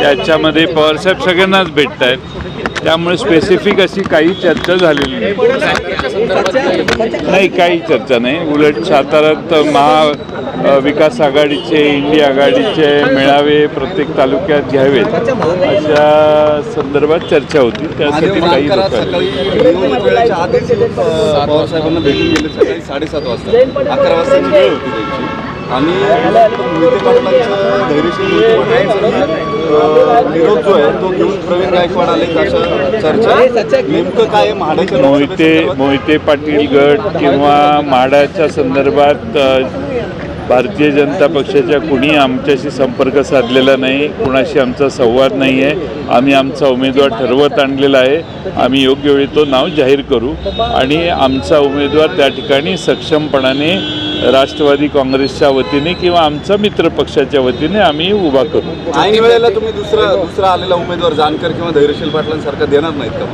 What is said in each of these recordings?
त्याच्यामध्ये पवारसाहेब सगळ्यांनाच भेटत आहेत त्यामुळे स्पेसिफिक अशी काही चर्चा झालेली नाही. नाही काही चर्चा नाही. उलट साताऱ्यात महा विकास आघाडीचे इंडिया आघाडीचे मेळावे प्रत्येक तालुक्यात घ्यावेत. अशा संदर्भात चर्चा होती. त्यासाठी काही करा लोक आले. सकाळी निवडणूक वेळेच्या आधीच अ, पवारसाहेबांना भेटून गेले साडेसात वाजता. अकरा त्यांची. आणि धैर्यशील निरोप जो आहे तो घेऊन प्रवीण गायकवाड आले अशा चर्चा? नेमकं काय म्हाडाच्या मोहिते? मोहिते पाटील गट किंवा म्हाडाच्या संदर्भात भारतीय जनता पक्षाच्या कुणी आमच्याशी संपर्क साधलेला नाही कुणाशी आमचा संवाद नाही आहे आम्ही आमचा उमेदवार ठरवत आणलेला आहे आम्ही योग्य वेळी तो नाव जाहीर करू. आणि आमचा उमेदवार त्या ठिकाणी सक्षमपणाने राष्ट्रवादी काँग्रेसच्या वतीने किंवा आमचा मित्र पक्षाच्या वतीने आम्ही उभा करू. ऐन वेळेला तुम्ही दुसरा दुसरा आलेला उमेदवार जानकर किंवा धैर्यशील पाटलांसारखा देणार नाहीत का?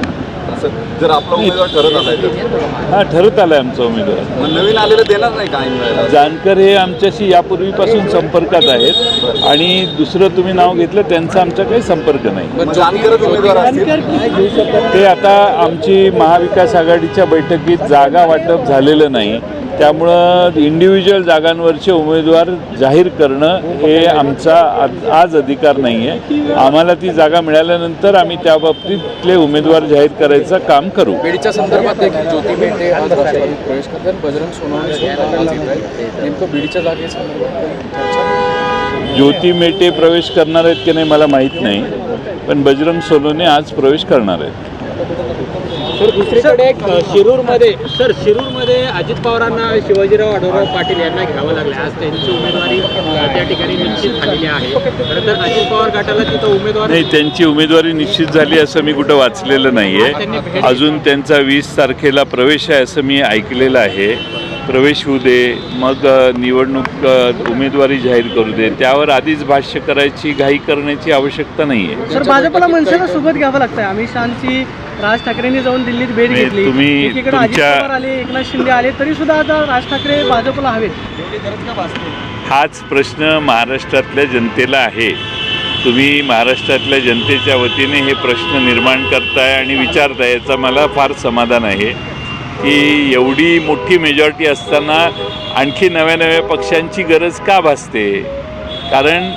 असं जर आपला उमेदवार ठरत आलाय तर. हा ठरत आला आहे आमचा उमेदवार. मग नवीन आलेलं देणार नाही का ऐन वेळेला? जानकर हे आमच्याशी यापूर्वीपासून संपर्कात आहेत आणि दुसरं तुम्ही नाव घेतलं त्यांचा आमचा काही संपर्क नाही. मग जानकरच उमेदवार असतील. ते आता आमची महाविकास आघाडीच्या बैठकीत जागा वाटप झालेलं नाही. त्यामुळं इंडिव्हिज्युअल जागांवरचे उमेदवार जाहीर करणं हे आमचा आज- अधिकार नाही आहे आम्हाला ती जागा मिळाल्यानंतर आम्ही त्या बाबतीतले उमेदवार जाहीर करायचं काम करू. बीडच्या संदर्भात देखील ज्योती मेटे आज राष्ट्रवादीत प्रवेश करतात. बजरंग सोनवणे सुद्धा आज येत आहेत. नेमकं बीडच्या जागेसंदर्भात काही चर्चा ज्योती मेटे प्रवेश करणार आहेत की नाही मला माहीत नाही. पण बजरंग सोनवणे आज प्रवेश करणार आहेत. सर दुसरीकडे शिरूरमध्ये सर शिरूरमध्ये अजित पवारांना शिवाजीराव आढळराव पाटील यांना घ्यावं लागलं आज त्यांची उमेदवारी त्या ठिकाणी निश्चित झालेली आहे. खरं तर अजित पवार गटाला तिथं उमेदवार नाही त्यांची उमेदवारी निश्चित झाली असं मी कुठं वाचलेलं नाही आहे अजून त्यांचा वीस तारखेला प्रवेश आहे असं मी ऐकलेलं आहे. प्रवेश होऊ दे मग निवडणूक उमेदवारी जाहीर करू दे त्यावर आधीच भाष्य करायची घाई करण्याची आवश्यकता नाही आहे सर भाजपला मनसेला सोबत घ्यावं लागतंय. अमित शहाची राज ठाकरेंनी जाऊन दिल्लीत भेट घेतली. तुम्ही आले एकनाथ शिंदे आले तरी सुद्धा आता राज ठाकरे भाजपला हवेत. हाच प्रश्न महाराष्ट्रातल्या जनतेला आहे. तुम्ही महाराष्ट्रातल्या जनतेच्या वतीने हे प्रश्न निर्माण करताय आणि विचारताय याचं मला फार समाधान आहे. की एवढी मोठी मेजॉरिटी असताना आणखी नव्या नव्या पक्षांची गरज का भासते? कारण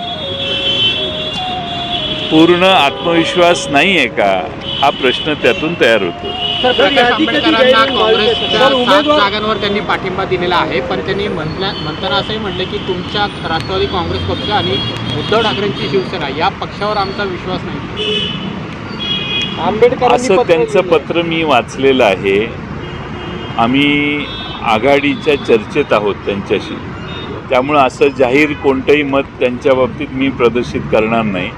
पूर्ण आत्मविश्वास नाही आहे का? हा प्रश्न त्यातून तयार होतो. जागांवर त्यांनी पाठिंबा दिलेला आहे पण त्यांनी म्हटल्या म्हणताना असंही म्हटलं की तुमच्या राष्ट्रवादी काँग्रेस पक्ष आणि उद्धव ठाकरेंची शिवसेना या पक्षावर आमचा विश्वास नाही. असं त्यांचं पत्र मी वाचलेलं आहे. आम्ही आघाडीच्या चर्चेत आहोत त्यांच्याशी. त्यामुळं असं जाहीर कोणतंही मत त्यांच्या बाबतीत मी प्रदर्शित करणार नाही.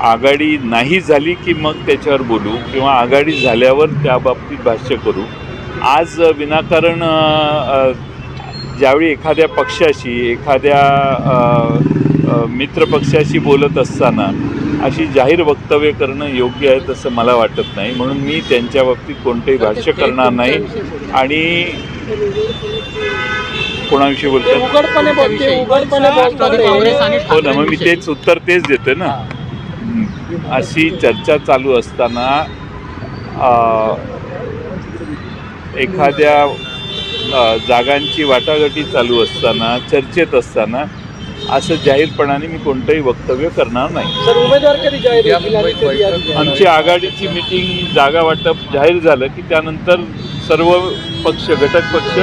आघाडी नाही झाली की मग त्याच्यावर बोलू किंवा आघाडी झाल्यावर त्या बाबतीत भाष्य करू. आज विनाकारण ज्यावेळी एखाद्या पक्षाशी एखाद्या मित्रपक्षाशी बोलत असताना अशी जाहीर वक्तव्य करणं योग्य आहे तसं मला वाटत नाही. म्हणून मी त्यांच्या बाबतीत कोणतेही भाष्य करणार नाही. आणि कोणाविषयी बोलते आणि हो ना मग मी. तेच उत्तर तेच देतो ना. अशी चर्चा चालू असताना एखाद्या जागांची वाटाघाटी चालू असताना चर्चेत असताना असं जाहीरपणाने मी कोणतंही वक्तव्य करणार नाही. आमची आघाडीची मिटिंग जागा वाटप जाहीर झालं की त्यानंतर सर्व पक्ष घटक पक्ष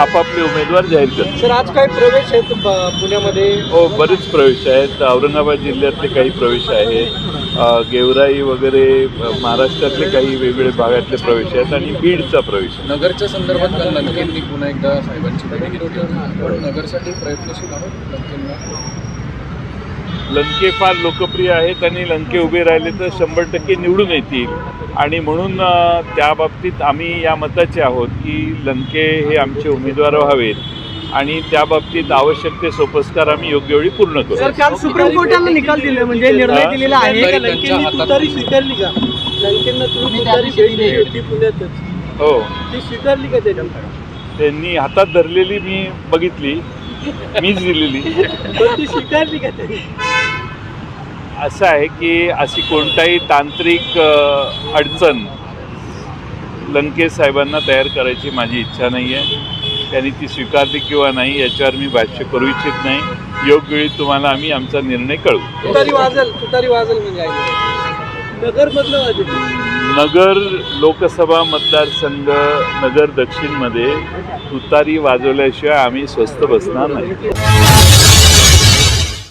आपापले उमेदवार जाहीर करतील सर आज काय प्रवेश आहेत पुण्यामध्ये? हो बरेच प्रवेश आहेत. औरंगाबाद जिल्ह्यातले काही प्रवेश आहेत गेवराई वगैरे महाराष्ट्रातले काही वेगवेगळे भागातले प्रवेश आहेत आणि बीडचा प्रवेश आहे. नगरच्या संदर्भात काल लंकेंनी पुन्हा एकदा साहेबांची भेट घेतली पण नगरसाठी प्रयत्नशील आहोत लंकेंना लंके फार लोकप्रिय आहेत आणि लंके उभे राहिले तर शंभर टक्के निवडून येतील. आणि म्हणून त्या बाबतीत आम्ही या मताचे आहोत की लंके हे आमचे उमेदवार व्हावेत आणि त्या बाबतीत आवश्यक ते सोपस्कार आम्ही योग्य वेळी पूर्ण करू. सर काल सुप्रीम कोर्टाने निकाल दिले म्हणजे निर्णय? दिलेला आहे तुतारी स्वीकारली का? लंकेंना तुम्ही तुतारी दिली. होती पुण्यातच. हो. ती स्वीकारली का त्याच्या त्यांनी हातात धरलेली मी बघितली मीच दिलेली. पण ती स्वीकारली का त्यांनी? असं आहे की अशी कोणताही तांत्रिक अडचण लंकेश साहेबांना तयार करायची माझी इच्छा नाही आहे त्यांनी ती स्वीकारली किंवा नाही याच्यावर मी भाष्य करू इच्छित नाही. योग्य वेळी तुम्हाला आम्ही आमचा निर्णय कळवू. तुतारी वाजल तुतारी वाजल म्हणजे नगर लोकसभा मतदारसंघ नगर दक्षिणमध्ये तुतारी वाजवल्याशिवाय आम्ही स्वस्त बसणार नाही.